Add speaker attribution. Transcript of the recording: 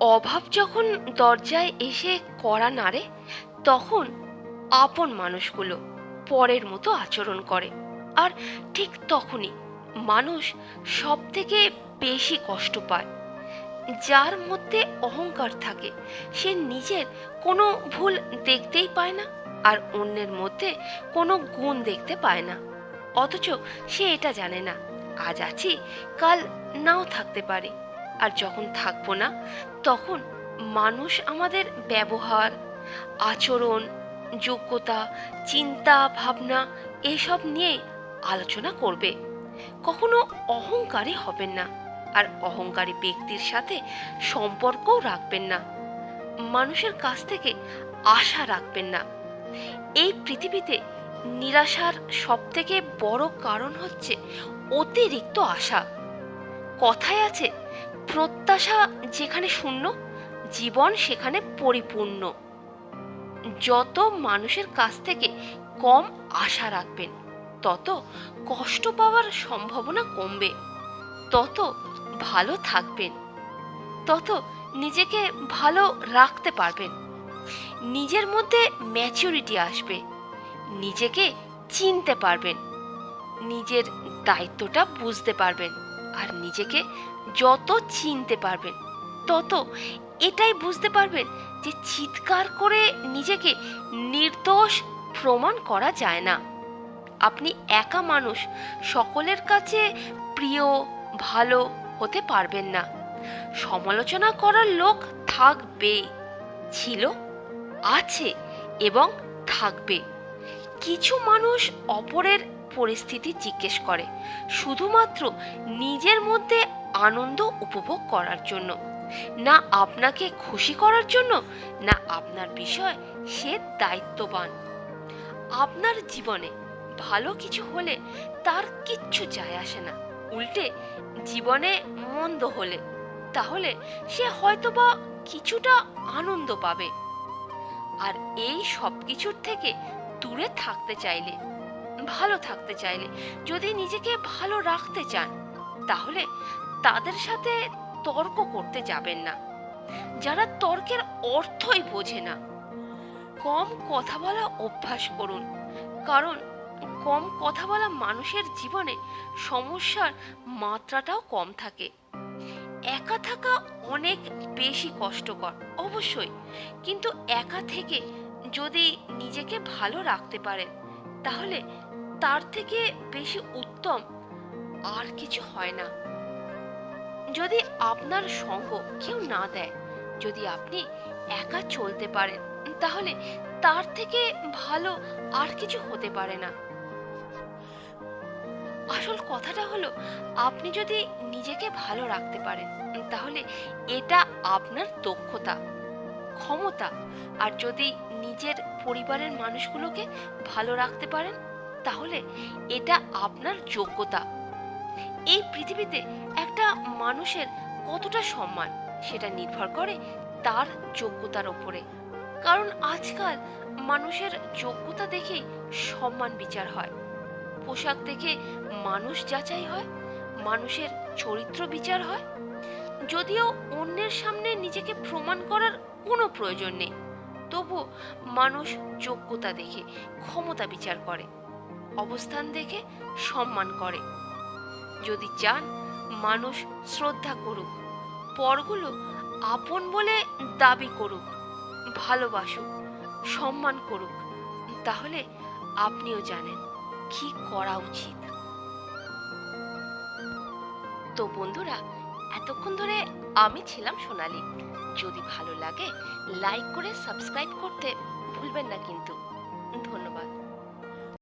Speaker 1: অভাব যখন দরজায় এসে কড়া নাড়ে, তখন আপন মানুষগুলো পরের মতো আচরণ করে। আর ঠিক তখনই মানুষ সব থেকে বেশি কষ্ট পায়। যার মধ্যে অহংকার থাকে, সে নিজের কোনো ভুল দেখতেই পায় না, আর অন্যের মধ্যে কোনো গুণ দেখতে পায় না। অথচ সে এটা জানে না, আজ আছি, কাল নাও থাকতে পারে। আর যখন থাকব না, তখন মানুষ আমাদের ব্যবহার, আচরণ, যোগ্যতা, চিন্তা, ভাবনা এসব নিয়ে আলোচনা করবে। কখনো অহংকারী হবেন না আর অহংকারী ব্যক্তির সাথে সম্পর্কও রাখবেন না। মানুষের কাছ থেকে আশা রাখবেন না। এই পৃথিবীতে নিরাশার সব থেকে বড় কারণ হচ্ছে অতিরিক্ত আশা। কথায় আছে প্রত্যাশা যেখানে শূন্য, জীবন সেখানে পরিপূর্ণ। যত মানুষের কাছ থেকে কম আশা রাখবেন, তত কষ্ট পাওয়ার সম্ভাবনা কমবে। তত ভালো থাকবেন। তত নিজেকে ভালো রাখতে পারবেন। নিজের মধ্যে ম্যাচুরিটি আসবে। নিজেকে চিনতে পারবেন। নিজের দায়িত্বটা বুঝতে পারবেন। আর নিজেকে যত চিনতে পারবেন, তত এটাই বুঝতে পারবেন যে চিৎকার করে নিজেকে নির্দোষ প্রমাণ করা যায় না। আপনি একা মানুষ, সকলের কাছে প্রিয়, ভালো হতে পারবেন না। সমালোচনা করার লোক থাকবে, ছিল, আছে এবং থাকবে। কিছু মানুষ অপরের পরিস্থিতি জিজ্ঞেস করে, শুধুমাত্র নিজের মধ্যে আনন্দ উপভোগ করার জন্য। না আপনাকে খুশি করার জন্য, না আপনার বিষয় সে দায়িত্ববান। আপনার জীবনে ভালো কিছু হলে তার কিচ্ছু যায় আসে না। উল্টে, জীবনে মন্দ হলে, তাহলে সে হয়তোবা কিছুটা আনন্দ পাবে। আর এই সব কিছুর থেকে দূরে থাকতে চাইলে ভালো থাকতে চাইলে, যদি নিজেকে ভালো রাখতে চান, তাহলে তাদের সাথে তর্ক করতে যাবেন না। যারা তর্কের অর্থই বোঝে না। কম কথা বলা অভ্যাস করুন, কারণ কম কথা বলা মানুষের জীবনে সমস্যার মাত্রাটাও কম থাকে। একা থাকা অনেক বেশি কষ্টকর, অবশ্যই। কিন্তু একা থেকে যদি নিজেকে ভালো রাখতে পারেন, তাহলে তার থেকে বেশি উত্তম আর কিছু হয় না। যদি আপনার সঙ্গ কেউ না দেয়, যদি আপনি একা চলতে পারেন, তাহলে তার থেকে ভালো আর কিছু হতে পারে না। আসল কথাটা হলো, আপনি যদি নিজেকে ভালো রাখতে পারেন, তাহলে এটা আপনার দক্ষতা, ক্ষমতা। আর যদি নিজের পরিবারের মানুষগুলোকে ভালো রাখতে পারেন তাহলে এটা আপনার যোগ্যতা। এই পৃথিবীতে একটা মানুষের কতটা সম্মান সেটা নির্ভর করে তার যোগ্যতার ওপরে। কারণ আজকাল মানুষের যোগ্যতা দেখেই সম্মান বিচার হয়। পোশাক দেখে মানুষ যাচাই হয়, মানুষের চরিত্র বিচার হয়। যদিও অন্যের সামনে নিজেকে প্রমাণ করার কোনো প্রয়োজন নেই তবু মানুষ যোগ্যতা দেখে ক্ষমতা বিচার করে। অবস্থান দেখে সম্মান করে। যদি চান, মানুষ শ্রদ্ধা করুক, পরগুলো আপন বলে দাবি করুক, ভালোবাসুক, সম্মান করুক, তাহলে আপনিও জানেন কি করা উচিত। তো বন্ধুরা, এতক্ষণ ধরে আমি ছিলাম সোনালি। যদি ভালো লাগে লাইক করে সাবস্ক্রাইব করতে ভুলবেন না কিন্তু। ধন্যবাদ।